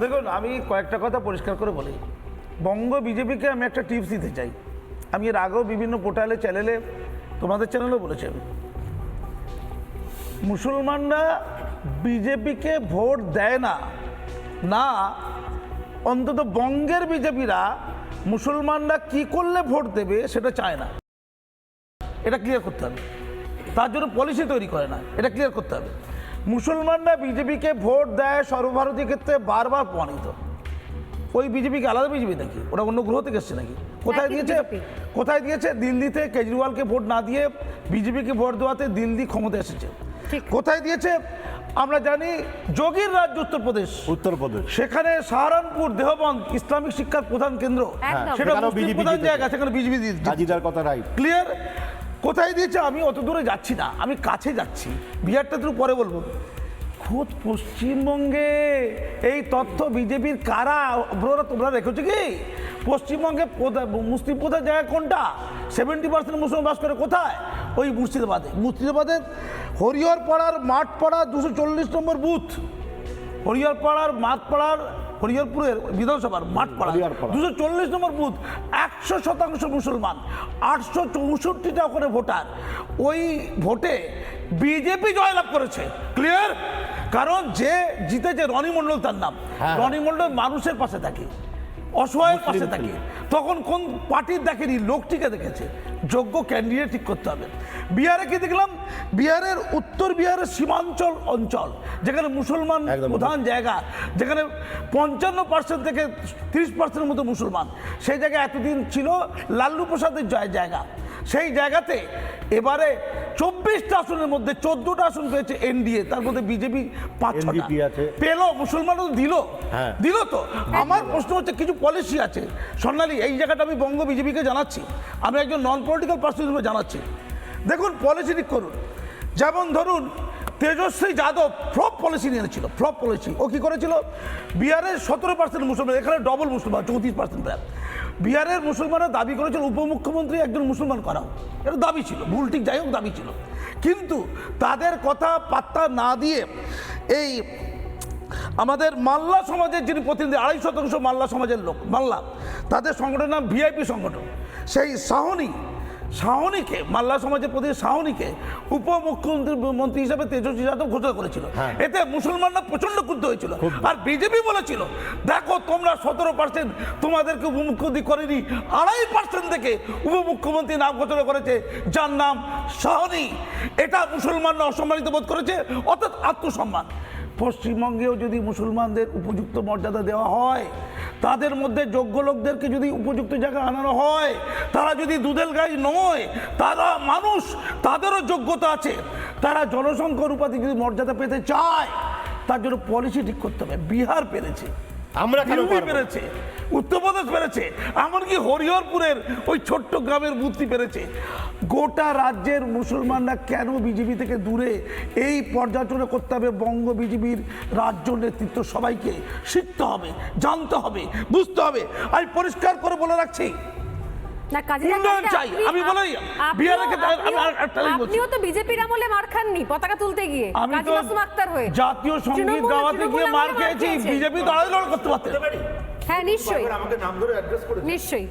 দেখুন, আমি কয়েকটা কথা পরিষ্কার করে বলি। বঙ্গ বিজেপিকে আমি একটা টিপস দিতে চাই। আমি এর আগেও বিভিন্ন পোর্টালে, চ্যানেলে তোমাদের চ্যানেলেও বলেছি আমি। মুসলমানরা বিজেপিকে ভোট দেয় না না, অন্তত বঙ্গের বিজেপিরা মুসলমানরা কি করলে ভোট দেবে সেটা চায় না। এটা ক্লিয়ার করতে হবে। তার জন্য পলিসি তৈরি করে না। এটা ক্লিয়ার করতে হবে। মুসলমানরা বিজেপিকে ভোট দেয় সর্বভারতীয় ক্ষেত্রে বারবার প্রমাণিত। ওই বিজেপিকে আলাদা বিজেপি নাকি? ওটা অন্য গ্রহ থেকে এসছে নাকি? কোথায় দিয়েছে? কোথায় দিয়েছে? দিল্লিতে কেজরিওয়ালকে ভোট না দিয়ে বিজেপিকে ভোট দেওয়াতে দিল্লি ক্ষমতা এসেছে। কোথায় দিয়েছে? আমরা জানি যোগীর রাজ্য উত্তরপ্রদেশ। উত্তরপ্রদেশ। সেখানে সাহারানপুর দেহবন্দ ইসলামিক শিক্ষার প্রধান কেন্দ্র। সেটা প্রধান জায়গা সেখানে বিজেপি কথা রাইট। ক্লিয়ার? কোথায় দিয়েছে? আমি অত দূরে যাচ্ছি না। আমি কাছে যাচ্ছি। বিহারটা একটু পরে বলব। খোদ পশ্চিমবঙ্গে এই তথ্য বিজেপির কারা? ব্রোরা, তোমরা রেখেছো কি? পশ্চিমবঙ্গে মুসলিম প্রধান জায়গা কোনটা? সেভেন্টি পার্সেন্ট মুসলিম বাস করে কোথায়? ওই মুর্শিদাবাদে। মুর্শিদাবাদের হরিহর পাড়ার মাঠ পাড়া দুশো চল্লিশ নম্বর বুথ হরিহরপাড়ার মাঠপাড়ার হরিহরপুরের বিধানসভার মাঠপাড়া। দুশো চল্লিশ নম্বর বুথ একশো শতাংশ মুসলমান আটশো চৌষট্টিটা ওখানে ভোটার। ওই ভোটে বিজেপি জয়লাভ করেছে। ক্লিয়ার কারণ যে জিতেছে রনি মণ্ডল তার নাম। হ্যাঁ। রনি মণ্ডল মানুষের পাশে থাকে। অসহায়ের পাশে থাকে তখন কোন পার্টির দেখেনি লোকটিকে দেখেছে। যোগ্য ক্যান্ডিডেট ঠিক করতে হবে। বিহারে কি দেখলাম? বিহারের উত্তর বিহারের সীমাঞ্চল অঞ্চল যেখানে মুসলমান একদম। প্রধান জায়গা যেখানে পঞ্চান্ন পার্সেন্ট থেকে তিরিশ পার্সেন্টের মতো মুসলমান। সেই জায়গায় এতদিন ছিল লাল্লু প্রসাদের জয়- জায়গা। সেই জায়গাতে এবারে চব্বিশটা আসনের মধ্যে চোদ্দটা আসন পেয়েছে এনডিএ তার মধ্যে বিজেপি পাঁচ। পেল মুসলমানও দিল। হ্যাঁ। দিল তো? আমার প্রশ্ন হচ্ছে কিছু পলিসি আছে। স্বর্ণালী এই জায়গাটা আমি বঙ্গ বিজেপিকে জানাচ্ছি। আমি একজন নন পলিটিক্যাল পার্সন হিসেবে জানাচ্ছি। দেখুন পলিসি ঠিক করুন। যেমন ধরুন তেজস্বী যাদব ফ্লপ পলিসি নিয়েছিল ফ্লপ পলিসি ও কি করেছিল? বিহারের সতেরো পার্সেন্ট মুসলমান এখানে ডবল মুসলমান চৌত্রিশ পার্সেন্ট বিহারের মুসলমানরা দাবি করেছিল উপমুখ্যমন্ত্রী একজন মুসলমান করা হোক। এটা দাবি ছিল, ভুল ঠিক যাই হোক দাবি ছিল কিন্তু তাদের কথা পাত্তা না দিয়ে এই আমাদের মাল্লা সমাজের যিনি প্রতিনিধি, আড়াই শতাংশ মাল্লা সমাজের লোক, মাল্লা, তাদের সংগঠনের নাম ভিআইপি সংগঠন সেই সাহনি সাহনিকে মাল্লা সমাজের প্রতি সাহনিকে উপমুখ্যমন্ত্রী মন্ত্রী হিসেবে তেজস্বী যাদব ঘোষণা করেছিল। হ্যাঁ। এতে মুসলমানরা প্রচণ্ড ক্ষুব্ধ হয়েছিল। আর বিজেপি বলেছিল দেখো তোমরা সতেরো পার্সেন্ট তোমাদেরকে উপমুখ্যমন্ত্রী করেনি আড়াই পার্সেন্ট থেকে উপমুখ্যমন্ত্রী নাম ঘোষণা করেছে যার নাম সাহনি এটা মুসলমানরা অসম্মানিত বোধ করেছে অর্থাৎ আত্মসম্মান। পশ্চিমবঙ্গেও যদি মুসলমানদের উপযুক্ত মর্যাদা দেওয়া হয় তাদের মধ্যে যোগ্য লোকদেরকে যদি উপযুক্ত জায়গায় আনানো হয়, তারা যদি দুধেল গাই নয়, তারা মানুষ, তাদেরও যোগ্যতা আছে। তারা জনসংখ্যার উপাধি যদি মর্যাদা পেতে চায়, তার জন্য পলিসি ঠিক করতে হবে। বিহার পেরেছে। আমরা কেন পেরেছে উত্তরপ্রদেশ পেরেছে এমনকি হরিহরপুরের ওই ছোট্ট গ্রামের বুদ্ধি পেরেছে। গোটা রাজ্যের মুসলমানরা কেন বিজেপি থেকে দূরে? এই পর্যালোচনা করতে হবে বঙ্গ বিজেপির রাজ্য নেতৃত্ব সবাইকে। শিখতে হবে জানতে হবে বুঝতে হবে। আমি পরিষ্কার করে বলে রাখছি না কাজী উন্নয়ন চাই। আমি বলি। আপনিও তো বিজেপির আমলে মার খাননি পতাকা তুলতে গিয়ে। আমি কাজী তো আক্তার হয়ে। জাতীয় সংগীত গাওয়াতে গিয়ে মার খেয়েছি। বিজেপি তো আলাদা করতে পারতেন হ্যাঁ নিশ্চয়ই। আমাকে নাম ধরে অ্যাড্রেস করে নিশ্চয়ই